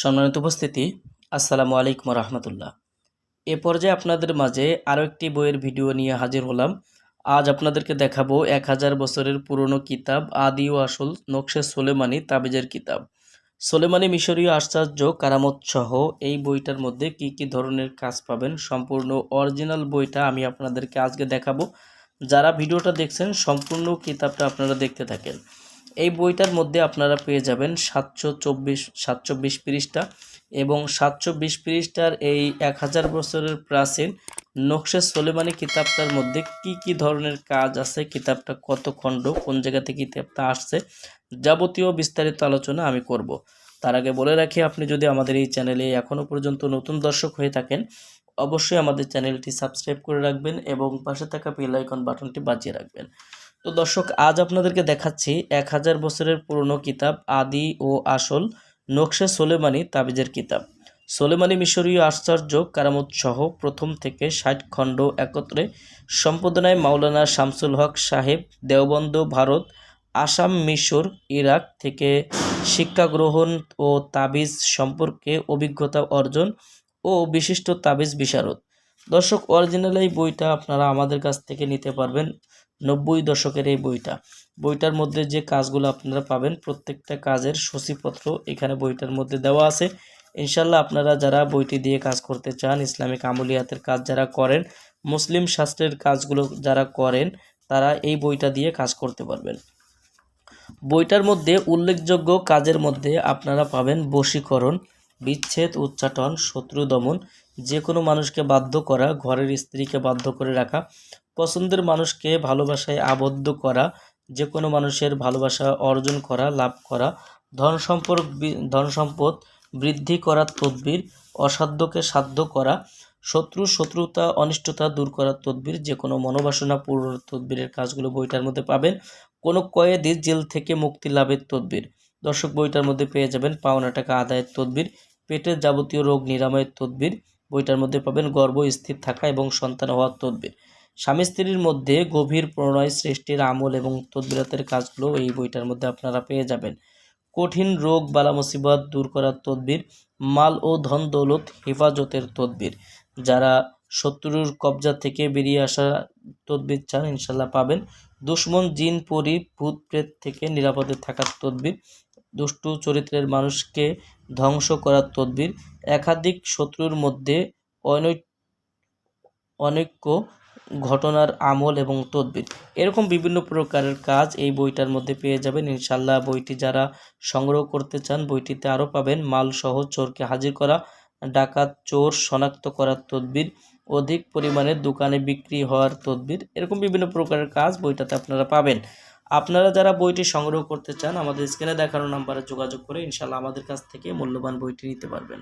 সম্মানিত উপস্থিতি, আসসালামু আলাইকুম রহমতুল্লাহ। এ পর্যায়ে আপনাদের মাঝে আরও একটি বইয়ের ভিডিও নিয়ে হাজির হলাম। আজ আপনাদেরকে দেখাবো এক হাজার বছরের পুরনো কিতাব আদি ও আসল নকশে সোলেমানি তাবিজের কিতাব। সোলেমানি মিশরীয় আশ্চর্য কারামত সহ এই বইটার মধ্যে কি কি ধরনের কাজ পাবেন সম্পূর্ণ অরিজিনাল বইটা আমি আপনাদেরকে আজকে দেখাবো। যারা ভিডিওটা দেখছেন, সম্পূর্ণ কিতাবটা আপনারা দেখতে থাকেন। এই বইটার মধ্যে আপনারা পেয়ে যাবেন সাতশো চব্বিশ সাতশো বিশ পৃষ্ঠা এবং সাতশো বিশ পৃষ্ঠার এই এক হাজার বছরের প্রাচীন নকশে সোলেমানি কিতাবটার মধ্যে কি কি ধরনের কাজ আছে, কিতাবটা কত খণ্ড, কোন জায়গা থেকে কিতাবটা আসছে, যাবতীয় বিস্তারিত আলোচনা আমি করব। তার আগে বলে রাখি, আপনি যদি আমাদের এই চ্যানেলে এখনও পর্যন্ত নতুন দর্শক হয়ে থাকেন, অবশ্যই আমাদের চ্যানেলটি সাবস্ক্রাইব করে রাখবেন এবং পাশে থাকা বেল আইকন বাটনটি বাজিয়ে রাখবেন। তো দর্শক, আজ আপনাদেরকে দেখাচ্ছি এক হাজার বছরের পুরনো কিতাব আদি ও আসল নকশে সোলেমানি তাবিজের কিতাব। সোলেমানি মিশরীয় আশ্চর্য কারামত প্রথম থেকে ষাট খণ্ড একত্রে সম্পাদনায় মাওলানা শামসুল হক সাহেব দেওবন্দ ভারত, আসাম, মিশর, ইরাক থেকে শিক্ষা গ্রহণ ও তাবিজ সম্পর্কে অভিজ্ঞতা অর্জন ও বিশিষ্ট তাবিজ বিশারদ। দর্শক অরিজিনাল এই বইটা আপনারা আমাদের কাছ থেকে নিতে পারবেন, নব্বই দশকের এই বইটা। বইটার মধ্যে যে কাজগুলো আপনারা পাবেন, প্রত্যেকটা কাজের সূচিপত্র এখানে বইটার মধ্যে দেওয়া আছে। ইনশাল্লাহ আপনারা যারা বইটি দিয়ে কাজ করতে চান, ইসলামিক আমলিয়াতের কাজ যারা করেন, মুসলিম শাস্ত্রের কাজগুলো যারা করেন, তারা এই বইটা দিয়ে কাজ করতে পারবেন। বইটার মধ্যে উল্লেখযোগ্য কাজের মধ্যে আপনারা পাবেন বশীকরণ বিচ্ছেদ, উচ্চাটন, শত্রু দমন যে কোনো মানুষকে বাধ্য করা, ঘরের স্ত্রীকে বাধ্য করে রাখা, পছন্দের মানুষকে ভালোবাসায় আবদ্ধ করা যে কোনো মানুষের ভালোবাসা অর্জন করা, লাভ করা, ধন সম্পদ ধন সম্পদ বৃদ্ধি করার তদবির, অসাধ্যকে সাধ্য করা, শত্রু, শত্রুতা, অনিষ্টতা দূর করার তদবির যে কোনো মনোবাসনা পূর্ণ তদবিরের কাজগুলো বইটার মধ্যে পাবেন। কোনো কয়েদি জেল থেকে মুক্তি লাভের তদবির। দর্শক, বইটার মধ্যে পেয়ে যাবেন পাওনা টাকা আদায়ের তদবির। পেটের যাবতীয় রোগ নিরাময়ের তদবির। বইটার মধ্যে পাবেন গর্ভ স্থির থাকা এবং সন্তান হওয়ার তদবির। স্বামী স্ত্রীর মধ্যে গভীর প্রণয় সৃষ্টির আমল এবং তদবিরাতের কাজগুলো এই বইটার মধ্যে আপনারা পেয়ে যাবেন। কঠিন রোগ বালা মুসিবত দূর করার তদবির, মাল ও ধন দৌলত হেফাজতের তদবির। যারা শত্রুর কবজা থেকে বেরিয়ে আসা তদবির চান ইনশাল্লাহ পাবেন। দুশ্মন জিন পরি, ভূত প্রেত থেকে নিরাপদে থাকার তদবির। দুষ্টু চরিত্রের মানুষকে ধ্বংস করার তদবির, একাধিক শত্রুর মধ্যে অনৈ অনৈক্য ঘটনার আমল এবং তদবির। এরকম বিভিন্ন প্রকারের কাজ এই বইটার মধ্যে পেয়ে যাবেন। ইনশাল্লাহ বইটি যারা সংগ্রহ করতে চান, বইটিতে আরও পাবেন মাল সহ চোরকে হাজির করা, ডাকাত, চোর শনাক্ত করার তদবির, অধিক পরিমাণে দোকানে বিক্রি হওয়ার তদবির, এরকম বিভিন্ন প্রকারের কাজ বইটাতে আপনারা পাবেন। আপনারা যারা বইটি সংগ্রহ করতে চান, আমাদের স্ক্রিনে দেখানো নাম্বারে যোগাযোগ করে ইনশাল্লাহ আমাদের কাছ থেকে মূল্যবান বইটি নিতে পারবেন।